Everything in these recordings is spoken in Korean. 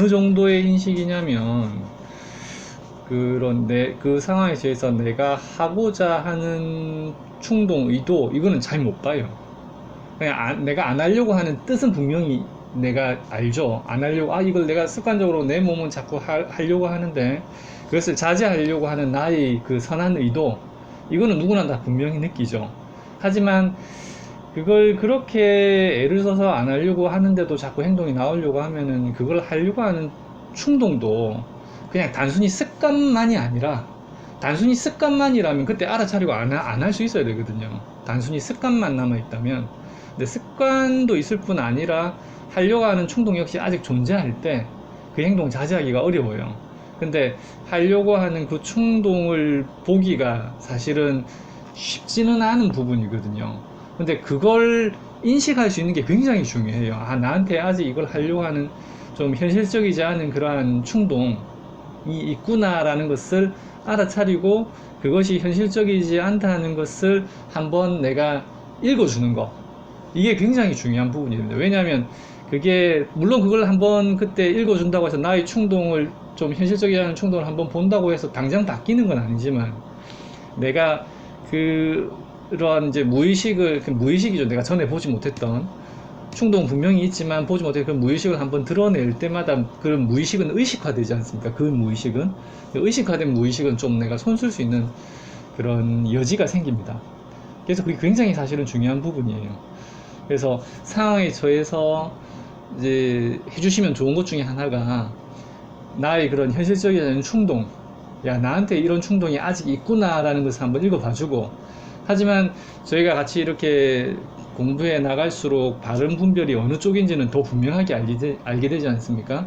어느 정도의 인식이냐면 그런 내그 상황에 대해서 내가 하고자 하는 충동 의도 이거는 잘 못 봐요. 그냥 안- 내가 안 하려고 하는 뜻은 분명히 내가 알죠. 안 하려고 아 이걸 내가 습관적으로 내 몸은 자꾸 하, 하려고 하는데 그것을 자제하려고 하는 나의 그 선한 의도 이거는 누구나 다 분명히 느끼죠. 하지만 그걸 그렇게 애를 써서 안 하려고 하는데도 자꾸 행동이 나오려고 하면은 그걸 하려고 하는 충동도 그냥 단순히 습관만이 아니라 단순히 습관만이라면 그때 알아차리고 안 할 수 있어야 되거든요. 단순히 습관만 남아 있다면 근데 습관도 있을 뿐 아니라 하려고 하는 충동 역시 아직 존재할 때 그 행동 자제하기가 어려워요. 근데 하려고 하는 그 충동을 보기가 사실은 쉽지는 않은 부분이거든요. 근데 그걸 인식할 수 있는 게 굉장히 중요해요. 아, 나한테 아직 이걸 하려고 하는 좀 현실적이지 않은 그러한 충동이 있구나라는 것을 알아차리고 그것이 현실적이지 않다는 것을 한번 내가 읽어주는 것. 이게 굉장히 중요한 부분입니다. 왜냐하면 그게 물론 그걸 한번 그때 읽어준다고 해서 나의 충동을 좀 현실적이지 않은 충동을 한번 본다고 해서 당장 바뀌는 건 아니지만 내가 그 런 이제 무의식을 그 무의식이죠. 내가 전에 보지 못했던 충동 분명히 있지만 보지 못해 그 무의식을 한번 드러낼 때마다 그런 무의식은 의식화되지 않습니까? 그 무의식은 의식화된 무의식은 좀 내가 손쓸 수 있는 그런 여지가 생깁니다. 그래서 그게 굉장히 사실은 중요한 부분이에요. 그래서 상황에 처해서 이제 해주시면 좋은 것 중에 하나가 나의 그런 현실적인 충동, 야 나한테 이런 충동이 아직 있구나라는 것을 한번 읽어봐주고 하지만 저희가 같이 이렇게 공부해 나갈수록 바른 분별이 어느 쪽인지는 더 분명하게 알게, 되, 알게 되지 않습니까?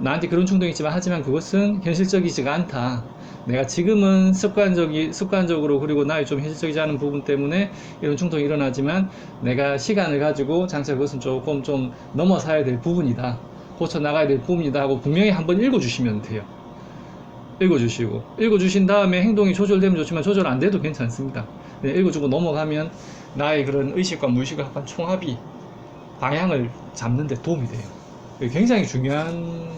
나한테 그런 충동이 있지만 하지만 그것은 현실적이지가 않다. 내가 지금은 습관적이 습관적으로 그리고 나의 좀 현실적이지 않은 부분 때문에 이런 충동이 일어나지만 내가 시간을 가지고 장차 그것은 조금 좀 넘어서야 될 부분이다. 고쳐 나가야 될 부분이다 하고 분명히 한번 읽어 주시면 돼요. 읽어주시고 읽어주신 다음에 행동이 조절되면 좋지만 조절 안 돼도 괜찮습니다. 네, 읽어주고 넘어가면 나의 그런 의식과 무의식을 약간 총합이 방향을 잡는 데 도움이 돼요. 굉장히 중요한